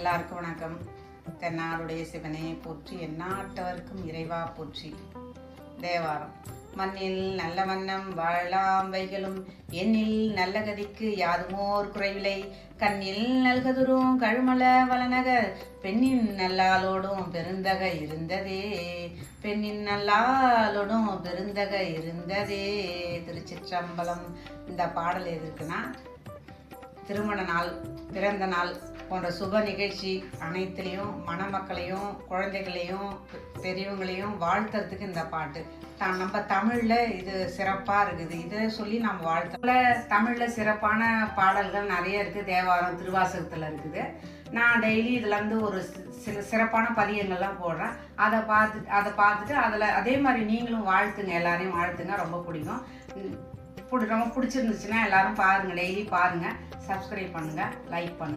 எல்லாருக்கும் வணக்கம். தென்னாடுடைய சிவனே போற்றி எந்நாட்டவர்க்கும் இறைவா போற்றி. தேவாரம். மண்ணில் நல்ல வண்ணம் வாழலாம் வைகளும் எண்ணில் நல்ல கதிக்கு யாதுமோர் குறைவில்லை. கண்ணில் நல்கதுரும் கழுமல வளநகர் பெண்ணின் நல்லாளோடும் பெருந்தக இருந்ததே. பெண்ணின் நல்லாளோடும் பெருந்தக இருந்ததே. திருச்சிற்றம்பலம். இந்த பாடல் எதிர்க்குன்னா திருமண நாள் பிறந்த நாள். போன்ற சுப நிகழ்ச்சி அனைத்துலேயும் மணமக்களையும் குழந்தைகளையும் பெரியவங்களையும் வாழ்த்துறதுக்கு இந்த பாட்டு. தான் நம்ம தமிழில் இது சிறப்பாக இருக்குது. இதை சொல்லி நம்ம வாழ்த்த தமிழில் சிறப்பான பாடல்கள் நிறைய இருக்குது தேவாரம் திருவாசகத்தில் இருக்குது. நான் டெய்லி இதுலேருந்து ஒரு சில சிறப்பான பதியங்கள்லாம் போடுறேன். அதை பார்த்து அதை பார்த்துட்டு அதில் அதே மாதிரி நீங்களும் வாழ்த்துங்க. எல்லாரையும் வாழ்த்துங்க. ரொம்ப பிடிக்கும். பிடி ரொம்ப பிடிச்சிருந்துச்சுன்னா எல்லாரும் பாருங்கள் டெய்லி பாருங்கள் சப்ஸ்கிரைப் பண்ணுங்கள் லைக் பண்ணுங்கள்